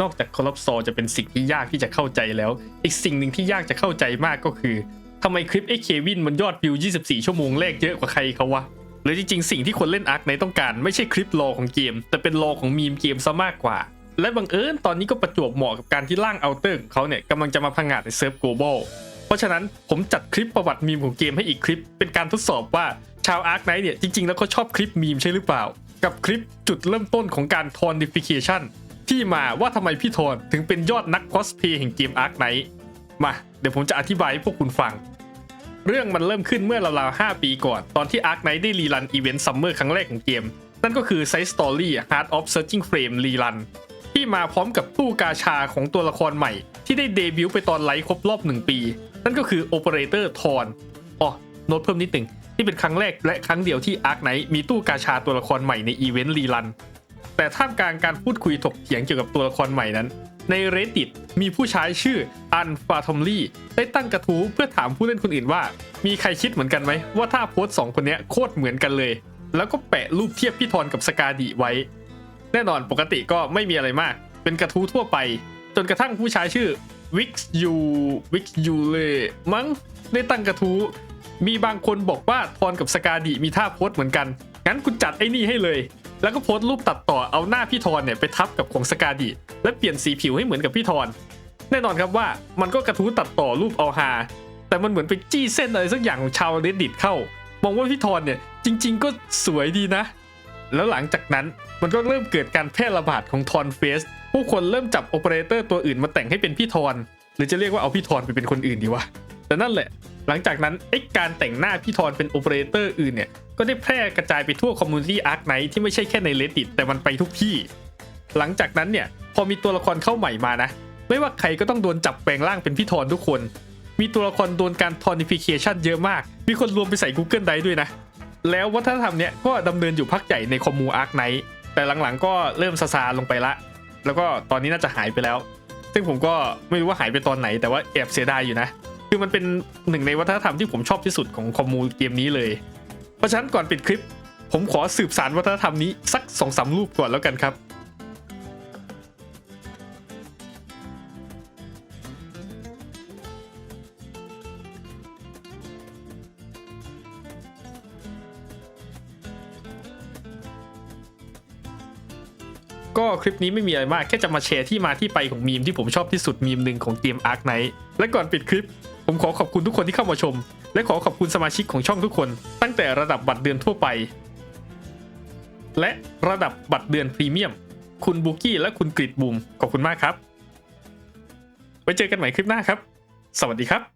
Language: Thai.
นอกจากคอร์รัปซอจะเป็นสิ่งที่ยากที่จะเข้าใจแล้ว อีกสิ่งหนึ่งที่ยากจะเข้าใจมากก็คือทำไมคลิปไอ้เควินมันยอดวิว 24 ชั่วโมงแรกเยอะกว่าใครเขาวะหรือจริงๆ สิ่งที่คนเล่นอาร์คไนต้องการไม่ใช่คลิปรอของเกม แต่เป็นรอของมีมเกมซะมากกว่า และบังเอิญตอนนี้ก็ประจวบเหมาะกับการที่ร่างเอาเตอร์ของเขาเนี่ยกำลังจะมาพังงาดในเซิร์ฟโกลบอลเพราะฉะนั้นผมจัดคลิปประวัติมีมของเกมให้อีกคลิป เป็นการทดสอบว่าชาวอาร์คไนเนี่ยจริงๆ แล้วเขาชอบคลิปมีมใช่หรือเปล่า กับคลิปจุดเริ่มต้นของการทอนดิฟิเคชัน ที่มาว่าทำไมพี่ทนถึงเป็นยอดนักคอสเพย์แห่งเกมอาร์คไนท์มา เดี๋ยวผมจะอธิบายให้พวกคุณฟัง เรื่องมันเริ่มขึ้นเมื่อราวๆ5ปีก่อน ตอนที่ Ark Knight ได้รีรันอีเวนต์ซัมเมอร์ครั้งแรกของเกม นั่นก็คือ Side Story Heart of Searching Frame รีรันที่มาพร้อมกับตู้กาชาของตัวละครใหม่ ที่ได้เดบิวต์ไปตอนไลฟ์ครบรอบ 1 ปี นั่นก็คือ Operator Thorn อ๋อโน้ตเพิ่มนิดหนึ่งที่เป็นครั้งแรกและครั้งเดียวที่ Ark Knight มีตู้กาชาตัวละครใหม่ในอีเวนต์รีรัน แต่ท่ามกลางการพูดคุยถกเถียงเกี่ยวกับตัวละครใหม่นั้น ใน Reddit มีผู้ใช้ชื่ออันฟาทอมลี่ได้ตั้งกระทู้เพื่อถามผู้เล่นคนอื่นว่า มีใครคิดเหมือนกันไหมว่าถ้าโพสสองคนนี้โคตรเหมือนกันเลย แล้วก็แปะรูปเทียบพี่ทอนกับสกาดิไว้ แน่นอนปกติก็ไม่มีอะไรมาก เป็นกระทู้ทั่วไป จนกระทั่งผู้ใช้ชื่อ Wix U Wix U เลยมั้งได้ตั้งกระทู้มีบางคนบอกว่าทอนกับสกาดิมีท่าโพสเหมือนกันงั้นคุณจัดไอ้นี่ให้เลย แล้วก็โพสต์รูปตัดต่อเอาหน้าพี่ทอนเนี่ยไปทับกับของสกาดิและเปลี่ยนสีผิวให้เหมือนกับพี่ทอนแน่นอนครับว่ามันก็กระทู้ตัดต่อรูปเอาฮาแต่มันเหมือนไปจี้เส้นอะไรสักอย่างของชาวเรดดิตเข้ามองว่าพี่ทอนเนี่ยจริง ๆ ก็สวยดีนะ แล้วหลังจากนั้นมันก็เริ่มเกิดการแพร่ระบาดของทอนเฟสผู้คนเริ่มจับโอเปอเรเตอร์ตัวอื่นมาแต่งให้เป็นพี่ทอนหรือจะเรียกว่าเอาพี่ทอนไปเป็นคนอื่นดีวะแต่นั่นแหละ หลังจากนั้นไอ้การแต่งหน้าพี่ทอนเป็นโอเปอเรเตอร์อื่นเนี่ย ก็ได้แพร่กระจายไปทั่วคอมมูนิตี้อาร์คไนที่ไม่ใช่แค่ใน Reddit แต่มันไปทุกที่ หลังจากนั้นเนี่ยพอมีตัวละครเข้าใหม่มานะ ไม่ว่าใครก็ต้องโดนจับแปลงร่างเป็นพี่ทอนทุกคน มีตัวละครโดนการทอนิฟิเคชันเยอะมาก มีคนรวมไปใส่ Google ได้ด้วยนะ แล้ววัฒนธรรมเนี่ยก็ดำเนินอยู่พักใหญ่ในคอมมูอาร์คไนแต่หลังๆก็เริ่มซาซาลงไปละ แล้วก็ตอนนี้น่าจะหายไปแล้ว ซึ่งผมก็ไม่รู้ว่าหายไปตอนไหน แต่ว่าแอบเสียดายอยู่นะ คือมันเป็นหนึ่งในวัฒนธรรมที่ผมชอบที่สุดของคอมมูเกมนี้เลย ราะฉะนั้นก่อนปิดคลิป ผมขอสืบสารวัฒนธรรมนี้สักสองสามรูปก่อนแล้วกันครับ ก็คลิปนี้ไม่มีอะไรมาก แค่จะมาแชร์ที่มาที่ไปของมีมที่ผมชอบที่สุดมีมหนึ่งของเกม Ark Knight และก่อนปิดคลิป ผมขอขอบคุณทุกคนที่เข้ามาชม และขอขอบคุณสมาชิกของช่องทุกคน ตั้งแต่ระดับบัตรเดือนทั่วไป และระดับบัตรเดือนพรีเมียม คุณบุกี้และคุณกริดบูมขอบคุณมากครับ ไว้เจอกันใหม่คลิปหน้าครับ สวัสดีครับ